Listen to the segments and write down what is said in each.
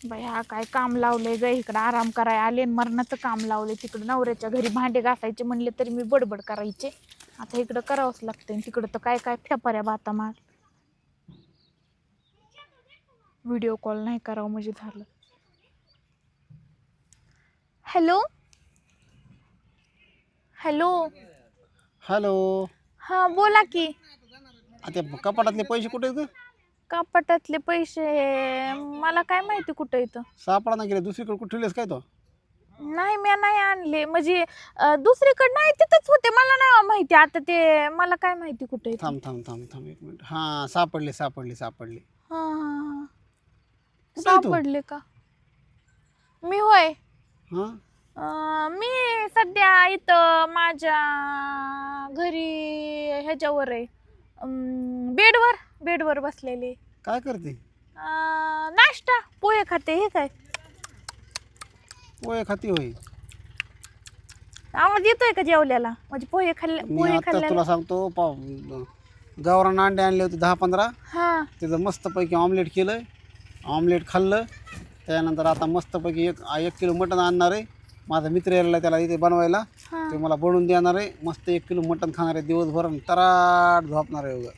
बाया काय काम लावलंय ग इकडं आराम कराय आले आणि मरणाचं काम लावलंय. तिकडं नवऱ्याच्या घरी भांडे घासायचे म्हणले तरी मी बडबड करायचे. आता इकडं करावंच लागतंय आणि तिकडं तर काय काय फेपाऱ्या बाता मार. व्हिडिओ कॉल नाही करावं म्हणजे झालं. हॅलो हॅलो हॅलो हां बोला की. आता कपाटातले पैसे कुठे आहेत ग? कपाटातले पैसे मला काय माहिती कुठं इथं? सापडा ना गेले. दुसरीकडे कुठे ठेवलेस काय तो? नाही मी नाही आणले. म्हणजे दुसरीकडे नाही तिथंच होते. मला नाही माहिती. आता ते मला काय माहिती कुठे थांब थांब थांब थांब एक मिनिट. हां सापडले सापडले सापडले. कुठे आहे तू? सापडले का? मी होय. हां? अं, मी सध्या इथं माझ्या घरी ह्याच्यावर आहे. अं, बेडवर. बेडवर बसलेले. काय करते? अं, नाश्ता पोहे खाते हे काय? पोहे खाती होई आवाज येतोय का जेवल्याला? म्हणजे पोहे खाल्ले मी पोहे आता तुला सांगतो पाव गावरान अंडे आणले होते दहा पंधरा हा. त्याचं मस्तपैकी ऑमलेट केलं ऑमलेट खाल्लं. त्यानंतर आता मस्तपैकी एक एक किलो मटण आणणार आहे. माझा मित्र यायला त्याला इथे बनवायला. हा. ते मला बनवून देणार आहे. मस्त एक किलो मटण खाणार आहे. दिवसभर आणि तराट झोपणार आहे उगा.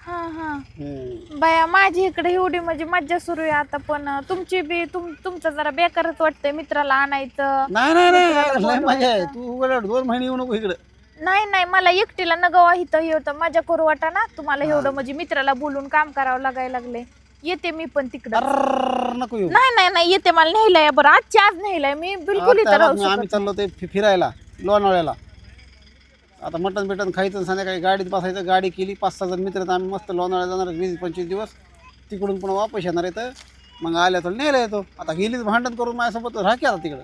हा हा. हम्म. बाया माझी इकडे एवढी म्हणजे मज्जा सुरू आहे आता पण. तुमची बी तुम तुमचं जरा बेकारच वाटतंय मित्राला आणायचं. नाही नाही नाही मित्राला लय मजा आहे. बोलवायचं. तू उघड दोन महिने येऊ नको इकडं. नाही नाही मला एकटीला न गवा इथं हे होतं. मजा करू वाटा ना. तुम्हाला एवढं म्हणजे मित्राला बोलून काम करावं लागायला लागले येते मी पण तिकडं. अर्र नको येऊ. नाही नाही नाही येते मला न्यायलाय बरं. आजची आज न्यायलाय मी बिलकुल आता इथं राहू आम्ही आम्ही शकत चाललो ते फि- फिरायला लोणावळ्याला. आता मटण बिटन खायचं संध्याकाळी गाडीत बसायचं. गाडी केली पाच सहा जण मित्र आम्ही मस्त लोणावळ्याला जाणार वीस पंचवीस दिवस. तिकडून पुन्हा वापस येणार येतं मग आल्या तर न्यायला येतो. आता गेलीच भांडण करून माझ्यासोबत राहा की आता तिकडं.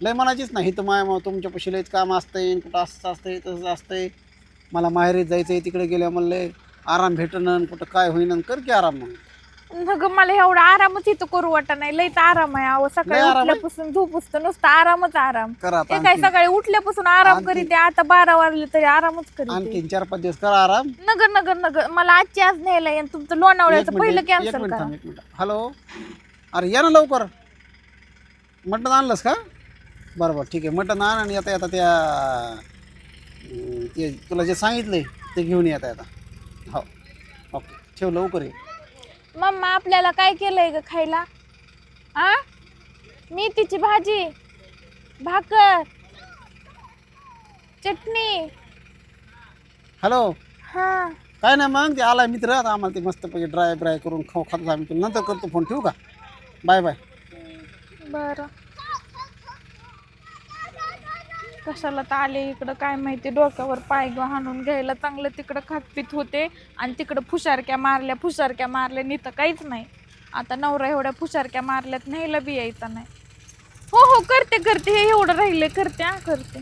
लय म्हणायचीच नाही. इथं माया मग तुमच्या पशी लयच काम असतंय. कुठं असं असतंय तसं असतंय. मला माहेरीत जायचं आहे तिकडे गेल्या म्हणले आराम भेटणं कुठं काय होईन कर की आराम मग न ग मला एवढा आरामच इथं करू वाटा नाही. लयच आराम आहे अहो. सकाळी लय आराम आहे? उठल्यापासून झोप नुसतं आरामच आराम. करा आता ते काय सकाळी उठल्यापासून आराम आणखी- करीते आता बारा वाजले तरी आरामच करीते. आणखीन चार पाच दिवस करा आराम. नगर नगर नगर मला आजची आज न्यायला आणि तुमचं लोणावळ्याचं पहिलं मिनिट एक कॅन्सल मिनिट करा. थांब एक मिनिट. हॅलो अरे या ना लवकर. मटण आणलंस का? बरं बरं. ठीक आहे. मटण आण आणि आता आता त्या अं, ते तुला जे सांगितलंय ते घेऊन येता आता हो. ओके. ठेव लवकर ये. मम्मा आपल्याला काय केलंय ग खायला? आ? मेथीची भाजी भाकर चटणी. हॅलो? हा. काय नाही मग ते आला मित्र आता आम्हाला ते मस्तपैकी ड्राय ब्राय करून खाऊ खातो आम्ही नंतर करतो फोन ठेवू का? बाय बाय बर. कशाला तर आले इकडं काय माहिती डोक्यावर पाय ग हाणून घ्यायला. चांगलं तिकडं खातपीत होते आणि तिकडं फुशारक्या मारल्या फुशारक्या मारल्या नाही तर काहीच नाही. आता नवरा एवढ्या फुशारक्या मारल्यात न्यायला बी यायचा नाही. हो हो करते करते हे एवढं राहिले करते हा करते.